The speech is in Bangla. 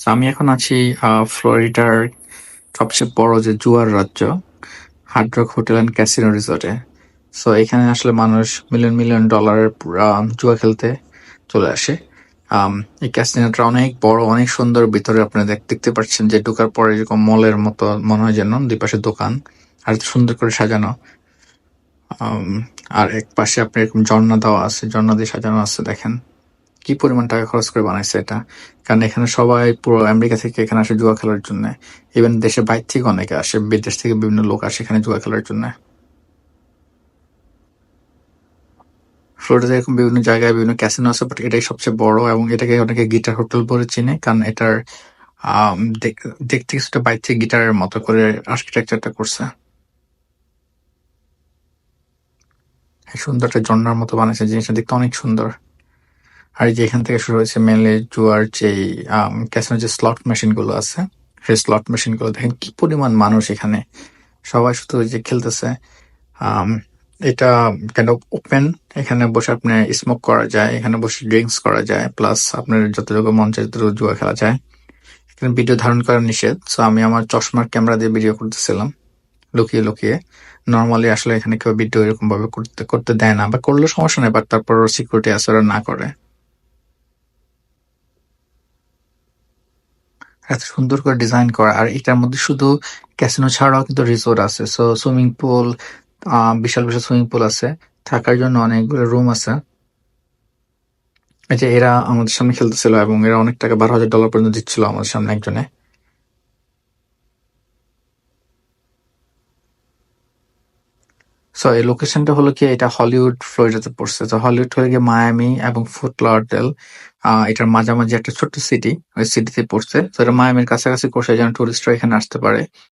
আমি এখন আছি ফ্লোরিডার সবচেয়ে বড় যে জুয়ার রাজ্য Hard Rock hotel and casino রিসোর্টে সো এখানে আসলে মানুষ মিলিয়ন মিলিয়ন ডলারের জুয়া খেলতে চলে আসে। আম, এই ক্যাসিনোটা অনেক বড় অনেক সুন্দর। ভিতরে আপনি দেখতে পাচ্ছেন যে ঢোকার পরে এরকম মলের মতো মনে হয় যেন দুই পাশে দোকান আর সুন্দর করে সাজানো। আম, আর এক পাশে আপনি এরকম ঝর্ণা দেওয়া আছে ঝর্ণা দিয়ে সাজানো আছে দেখেন। কি পরিমাণ টাকা খরচ করে বানাইছে এটা? কারণ এখানে সবাই পুরো আমেরিকা থেকে এখানে আসে জুয়া খেলার জন্য। ইভেন দেশের বাইরে থেকে অনেকে আসে, বিদেশ থেকে বিভিন্ন লোক আসে এখানে জুয়া খেলার জন্য। ফ্লোরিডাতে এরকম বিভিন্ন জায়গায় বিভিন্ন ক্যাসিনো আছে বাট এটাই সবচেয়ে বড় এবং এটাকে অনেকে গিটার হোটেল বলে চিনে, কারণ এটার দেখতে কিছুটা বাইরে থেকে গিটারের মতো করে আর্কিটেকচারটা করছে। সুন্দর একটা ঝর্ণার মতো বানাইছে, জিনিসটা দেখতে অনেক সুন্দর। আর এই যে এখান থেকে শুরু হয়েছে মেনলি জুয়ার যে ক্যাসিনো যে স্লট মেশিনগুলো আছে, সেই স্লট মেশিনগুলো দেখেন কি পরিমাণ মানুষ এখানে। সবাই শুধু যে খেলতেছে। এটা কেন ওপেন এখানে বসে আপনি স্মোক করা যায়, এখানে বসে ড্রিঙ্কস করা যায় প্লাস আপনার যতটুকু মন চায় ততটুকু জুয়া খেলা যায়। এখানে ভিডিও ধারণ করা নিষেধ সো আমি আমার চশমার ক্যামেরা দিয়ে ভিডিও করতেছিলাম, লুকিয়ে লুকিয়ে। নর্মালি আসলে এখানে কেউ ভিডিও এরকম ভাবে করতে করতে দেয় না, বা করলে সমস্যা নেই বাট তারপর সিকিউরিটি ওরা না করে। এত সুন্দর করে ডিজাইন করা। আর এটার মধ্যে শুধু ক্যাসিনো ছাড়াও কিন্তু রিসোর্ট আছে। সো সুইমিং পুল বিশাল বিশাল সুইমিং পুল আছে। থাকার জন্য অনেকগুলো রুম আছে। এই যে এরা আমাদের সামনে খেলতেছিল এবং এরা অনেক টাকা, বারো হাজার ডলার পর্যন্ত দিচ্ছিল আমাদের সামনে একজনে। সো এই লোকেশনটা হলো কি, এটা হলিউড ফ্লোরিডাতে পড়ছে। তো হলিউড হয়ে গিয়ে মায়ামি এবং ফুট লর্ডেল এটার মাঝামাঝি একটা ছোট্ট সিটি ওই সিটিতে পড়ছে। তো এটা মায়ামির কাছাকাছি করছে যেন টুরিস্টরা এখানে আসতে পারে।